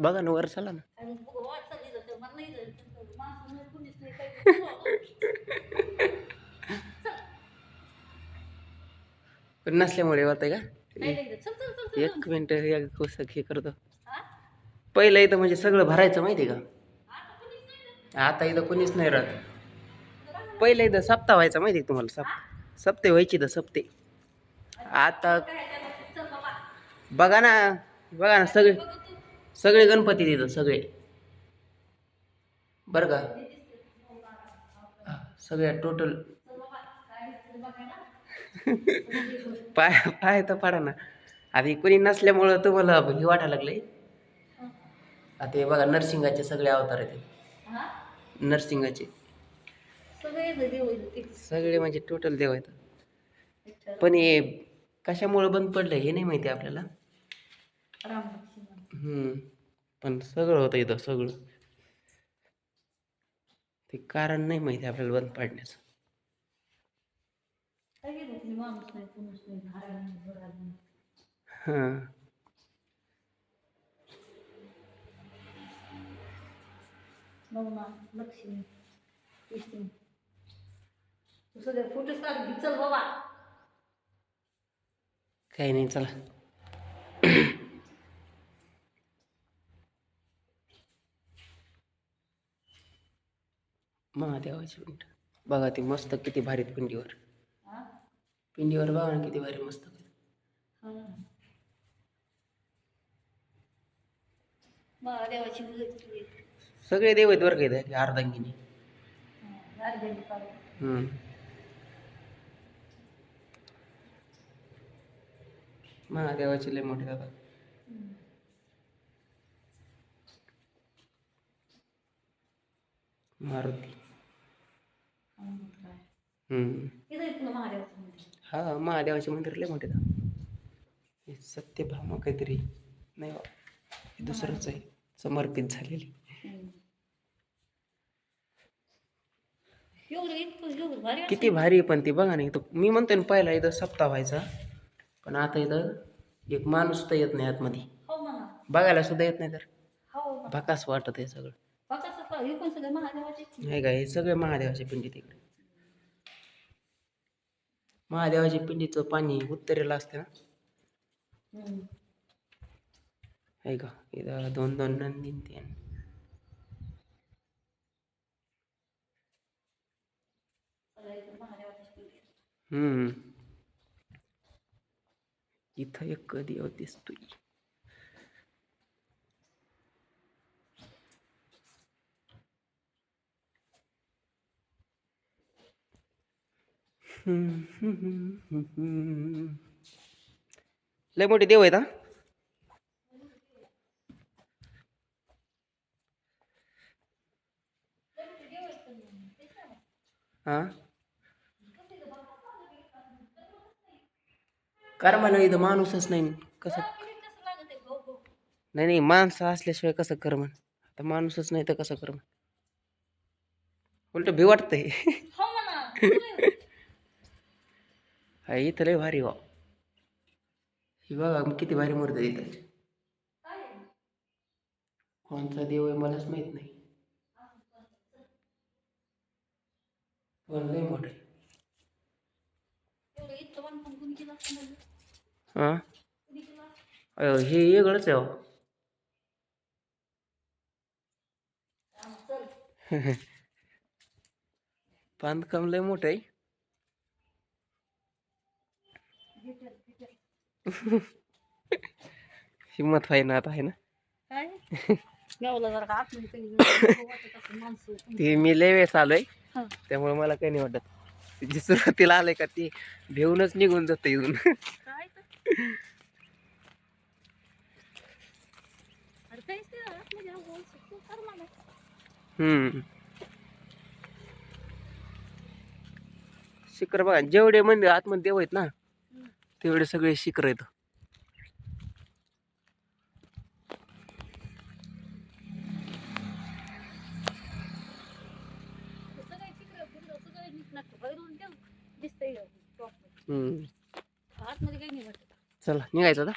बघा ना वर चला ना. पण नसल्यामुळे होत का. एक मिनिट एक हे करतो? पहिलं इथं म्हणजे सगळं भरायचं माहिती का? आता इथं कोणीच नाही राहत. पहिलं इथं सप्ताह व्हायचा माहिती तुम्हाला? सप सप्ते व्हायची इथं सप्ते. आता. बघा ना बघा ना सगळे. सगळे गणपती तिथं सगळे. बरं का? सगळ्या टोटल पाय पाय तर पाडा ना. आधी कोणी नसल्यामुळं तुम्हाला हे वाटायला लागले आता हे बघा नरसिंगाचे सगळे अवतार आहेत. नरसिंगाचे. सगळे म्हणजे टोटल देव आहेत. पण हे कशामुळं बंद पडलं हे नाही माहिती आपल्याला. हम्म. पण सगळं होतं इथं सगळं. ते कारण नाही माहिती आपल्याला बंद पाडण्याचं. काय गेलं कोणी माणूस नाही कुणीच नाही घराला नाही घराला नाही. हां. नवना लक्ष्मी विष्णू. तू सगळे फोटोच काढ घे, चल बाबा. काही नाही चला. महादेवाची पिंड बघा ती मस्त किती भारी पिंडीवर? पिंडीवर बघा ना किती भारी मस्त. महादेवाची. सगळे देव आहेत बरं का इथं अर्धांगिनी. हम्म. महादेवाचे लय मोठे दादा. मारुती काय. इथं आहे पुन्हा महादेवाचं मंदिर हा महादेवाचे मंदिर लय मोठे हे सत्यभामा काहीतरी नाही बा हे दुसरंच आहे. समर्पित झालेली हम्म. एवढं इतकं एवढं भारी किती भारी आहे पण ती बघा ना इथं मी म्हणतोय ना पहिला इथं सप्ताह व्हायचा पण आता इथं एक माणूस तर येत नाही आतमध्ये. हो म्हणा. बघायला सुद्धा येत नाही तर. हो. भकास वाटत आहे सगळं. हे महादेवाचे. नाही का हे सगळे महादेवाच्या पिंडी तिकडे महादेवाच्या पिंडीचं पाणी उत्तरेला असते ना. आहे का इथं दोन दोन नंदी न ते आहे. सगळं इथं महादेवाचंच पिंड आहे. हम्म इथं एक देव दिसतोय लय मोठे देव आहेत हा? हा? कर म्हणा इथं माणूसच नाही कसं? नाही नाही माणसं असल्याशिवाय कसं कर म्हण? आता माणूसच नाही तर कसं कर म्हण? उलट भी वाटतंय. हो हा इथं लय भारी वा ही बघा मग किती भारी मूर्ती इथं? कोणचा देव आहे मलाच माहीत नाही पण लय मोठं? हा हे वेगळंच आहे हो. बांधकाम लय मोठं आहे हिंमत आहे ना? आता आहे ना ते मी लय वेळेस आलोय. हा. त्यामुळे मला काही नाही वाटत. जे सुरुवातीला आलंय का ते भेऊनच निघून जातं इथून. हम्म. शिखर बघा जेवढे मंदिर आतमध्ये देव आहेत ना तेवढे सगळे शिखर आहेत. चला निघायचं आता.